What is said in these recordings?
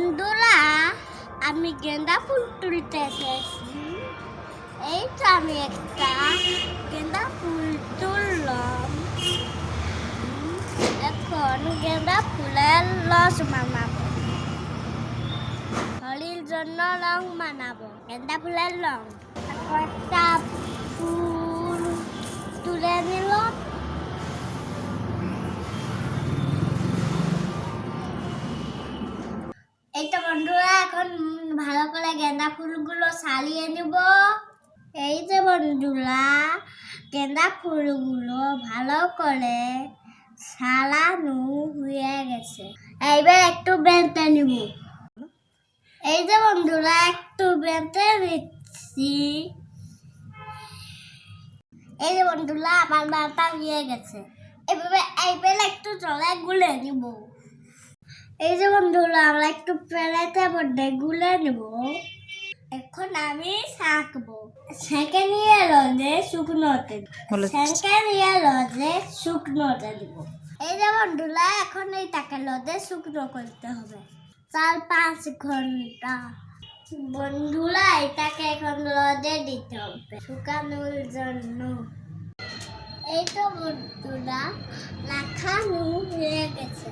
বন্ধুরা, আমি গেন্দা ফুল তুলতে এসেছি। এই তো আমি একটা গেন্দা ফুল তুললাম। এখন গেন্দা ফুলের লস বানাবো। হোলির জন্য রং বানাবো, গেন্দা ফুলের রং। একটা ফুল এই তো বন্ধুরা, এখন ভালো করে গেন্দা ফুলগুলো সারিয়ে নেব। এই যে বন্ধুরা, গেন্দা ফুলগুলো ভালো করে সালানো হয়ে গেছে। এইবার একটু বেঁধে নিব। এই যে বন্ধুরা, একটু বেঁধে নিচ্ছি এই যে বন্ধুরা, আমার মাথা হয়ে গেছে। এভাবে, এইবার একটু জলে গুলে নিব। এই যে বন্ধুরা আমরা একটু প্লেটের মধ্যে গুলে নেব। এখন আমি শাকবো সেঁকে নিয়ে রোদে শুকনোতে সেঁকে নিয়ে রোদে শুকনোতে দিব। এই যে বন্ধুরা এখন এই তাকে রোদে শুকনো করতে হবে। চার পাঁচ ঘণ্টা। বন্ধুরা এটাকে এখন রোদে দিতে হবে শুকানোর জন্য। এই তো বন্ধুরা রাখানো হয়ে গেছে।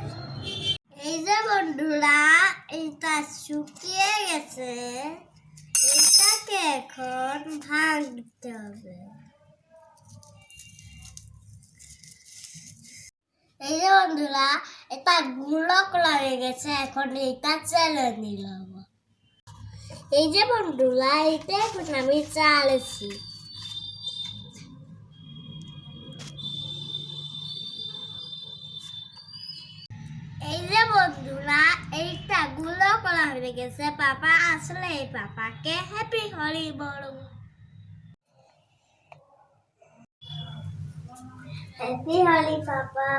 বন্ধুরা, এটা শুকিয়ে গেছে। এটাকে এখন ভাঙতে হবে। এই যে বন্ধুরা, এটা গুঁড়ো লাগে গেছে, এখন এটা চেলে নিলাম। এই যে বন্ধুরা এটা এখন আমি চালেছি Abdullah Eita gulo kolah bebegese papa asli. Papa ke happy holy bolong. Happy holy papa.